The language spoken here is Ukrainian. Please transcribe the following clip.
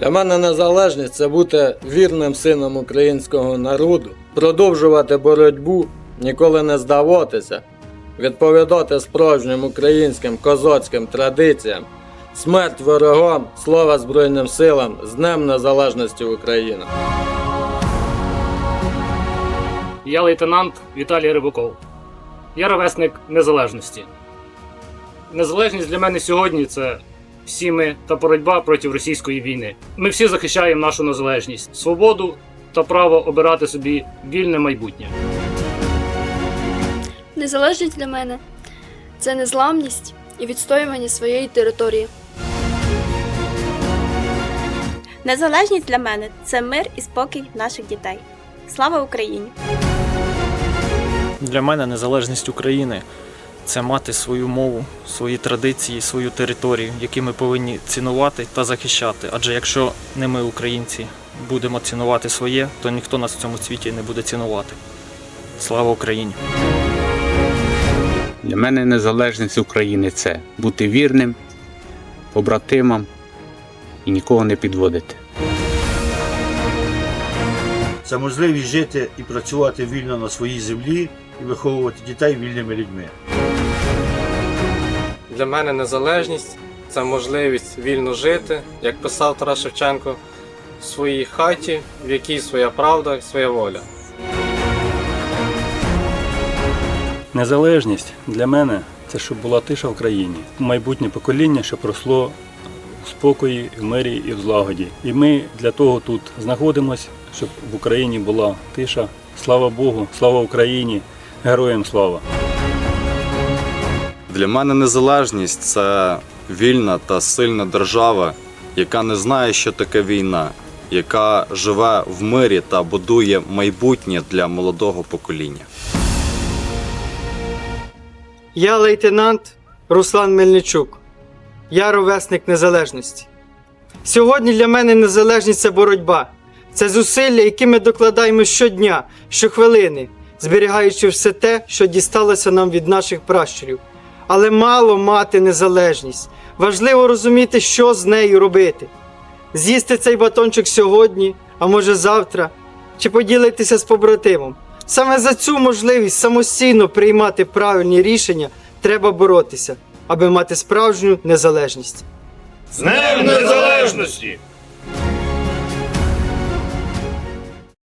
Для мене незалежність це бути вірним сином українського народу, продовжувати боротьбу, ніколи не здаватися, відповідати справжнім українським козацьким традиціям, смерть ворогам, слава Збройним силам з Днем Незалежності України. Я лейтенант Віталій Рибаков. Я ровесник незалежності. Незалежність для мене сьогодні це всі ми та боротьба проти російської війни. Ми всі захищаємо нашу незалежність, свободу та право обирати собі вільне майбутнє. Незалежність для мене це незламність і відстоювання своєї території. Незалежність для мене це мир і спокій наших дітей. Слава Україні! Для мене незалежність України це мати свою мову, свої традиції, свою територію, які ми повинні цінувати та захищати. Адже якщо не ми, українці, будемо цінувати своє, то ніхто нас в цьому світі не буде цінувати. Слава Україні! Для мене незалежність України це бути вірним, побратимам і нікого не підводити. Це можливість жити і працювати вільно на своїй землі і виховувати дітей вільними людьми. Для мене незалежність це можливість вільно жити, як писав Тарас Шевченко, в своїй хаті, в якій своя правда і своя воля. Незалежність для мене це щоб була тиша в країні. Майбутнє покоління, щоб росло в спокої, в мирі і в злагоді. І ми для того тут знаходимося, щоб в Україні була тиша. Слава Богу, слава Україні, героям слава! Для мене незалежність це вільна та сильна держава, яка не знає, що таке війна, яка живе в мирі та будує майбутнє для молодого покоління. Я лейтенант Руслан Мельничук. Я ровесник незалежності. Сьогодні для мене незалежність це боротьба. Це зусилля, які ми докладаємо щодня, щохвилини, зберігаючи все те, що дісталося нам від наших пращурів. Але мало мати незалежність. Важливо розуміти, що з нею робити. З'їсти цей батончик сьогодні, а може завтра, чи поділитися з побратимом. Саме за цю можливість самостійно приймати правильні рішення треба боротися, аби мати справжню незалежність. З Днем Незалежності!